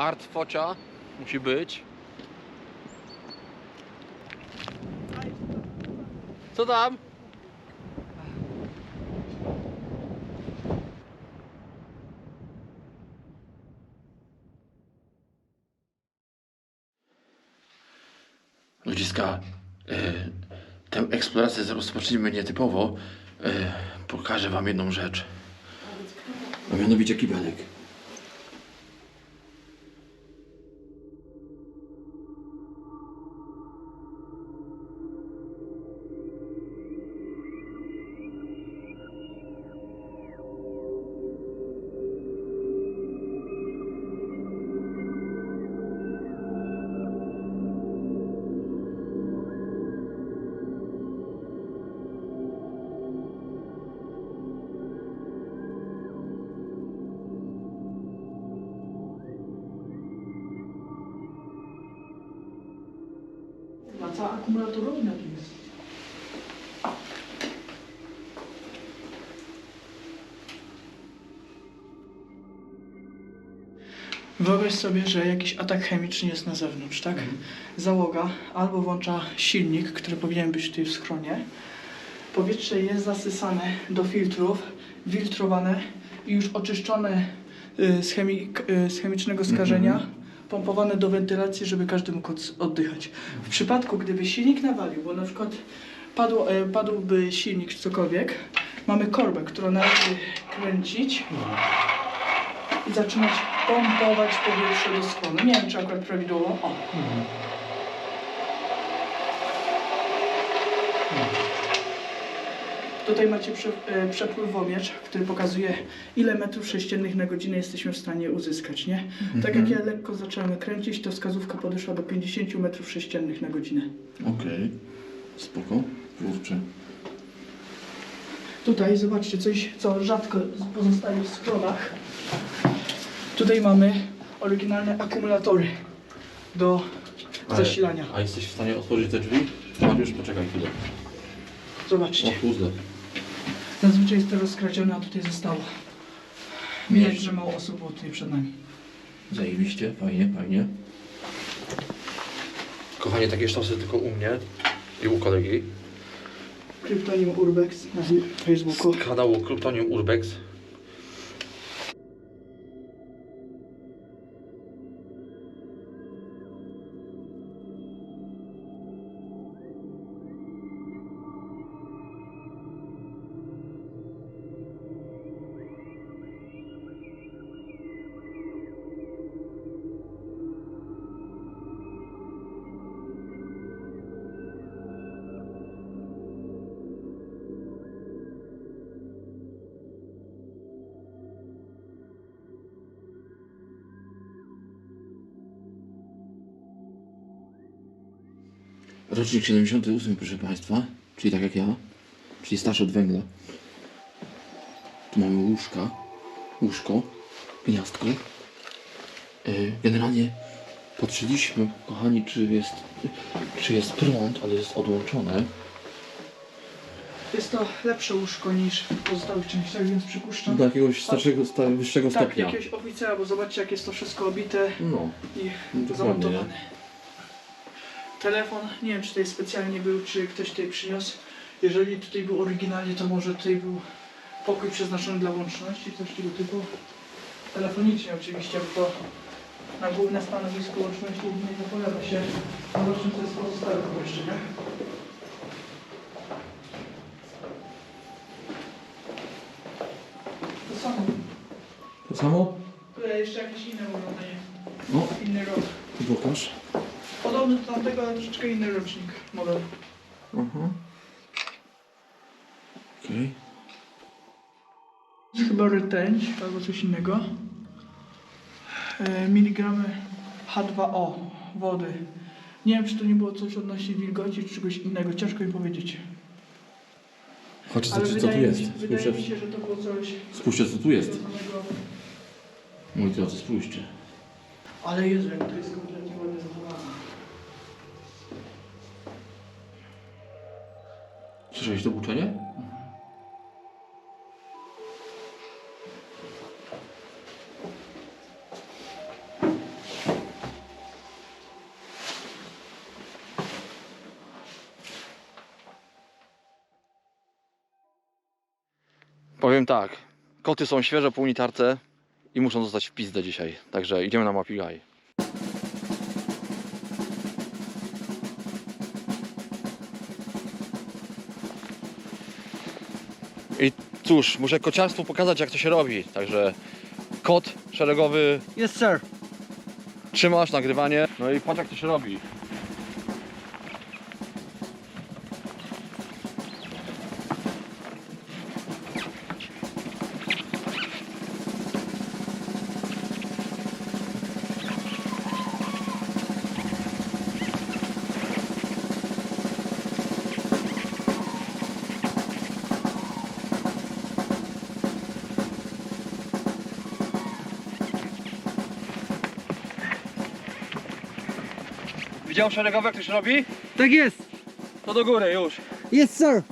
Art focia musi być. Co tam? Ludziska, e, tę eksplorację rozpoczniemy nietypowo. E, pokażę wam jedną rzecz. A mianowicie kibelek. A co akumulatorowi na tym jest? Wyobraź sobie, że jakiś atak chemiczny jest na zewnątrz, tak? Załoga albo włącza silnik, który powinien być tutaj w schronie. Powietrze jest zasysane do filtrów, filtrowane i już oczyszczone y, z, chemik, y, z chemicznego skażenia, pompowane do wentylacji, żeby każdy mógł od- oddychać. W przypadku, gdyby silnik nawalił, bo na przykład padło, e, padłby silnik czy cokolwiek, mamy korbę, którą należy kręcić i zaczynać pompować powietrze do skłonu. Nie wiem, czy akurat prawidłowo. O. Tutaj macie prze, e, przepływomierz, który pokazuje, ile metrów sześciennych na godzinę jesteśmy w stanie uzyskać, nie? Tak jak ja lekko zacząłem kręcić, to wskazówka podeszła do 50 metrów sześciennych na godzinę. Okej, spoko, kurczę. Tutaj zobaczcie coś, co rzadko pozostaje w schronach. Tutaj mamy oryginalne akumulatory do zasilania. A jesteś w stanie otworzyć te drzwi? Mariusz, poczekaj chwilę. Zobaczcie. O kurde. Zazwyczaj jest to rozkradzione, a tutaj zostało. Widać, że mało osób było tutaj przed nami. Zajebiście, fajnie, fajnie. Kochanie, takie sztosy tylko u mnie i u kolegi. Kryptonim Urbex na Facebooku. Z kanału Kryptonium Urbex. Rocznik 78, proszę Państwa, czyli tak jak ja, czyli starszy od węgla. Tu mamy łóżka, łóżko, gniazdko. Yy, Generalnie patrzyliśmy, kochani, czy jest, czy jest prąd, ale jest odłączone. Jest to lepsze łóżko niż w pozostałych częściach, więc przypuszczam. Do jakiegoś starszego, sta, wyższego Tak, stopnia. jakiegoś oficera, bo zobaczcie jak jest to wszystko obite No, i zamontowane. Telefon, nie wiem czy tutaj specjalnie był, czy ktoś tutaj przyniósł. Jeżeli tutaj był oryginalnie, to może tutaj był pokój przeznaczony dla łączności, coś tego typu. Telefonicznie oczywiście, bo to na główne stanowisko łączności nie zapowiada się. Zobaczmy co jest w pozostałych pomieszczeniach. To samo. to samo? Tutaj jeszcze jakieś inne urządzenie. No, Inny rok. pokaż. Ale troszeczkę inny rocznik, model. Aha. Okej. Chyba rtęć albo coś innego. E, miligramy H2O wody. Nie wiem, czy to nie było coś odnośnie wilgoci, czy czegoś innego. Ciężko mi powiedzieć. Chodź Ale zobaczyć co tu wydaje, jest. mi, wydaje mi Spójrzcie, się, że to było coś spójrzcie co tu jest. związanego... Moi drodzy, spójrzcie. Ale Jezu, jak to jest kompletnie Słyszałeś to buczenie? Powiem tak, koty są świeże po unitarce i muszą zostać w pizdę dzisiaj, także idziemy na Mapigaj. I cóż, muszę kociarstwu pokazać jak to się robi, także kot szeregowy, Yes, sir. trzymasz nagrywanie, no i patrz jak to się robi. Widział szeregowy jak to się robi? Tak jest. To do góry już. Yes, sir.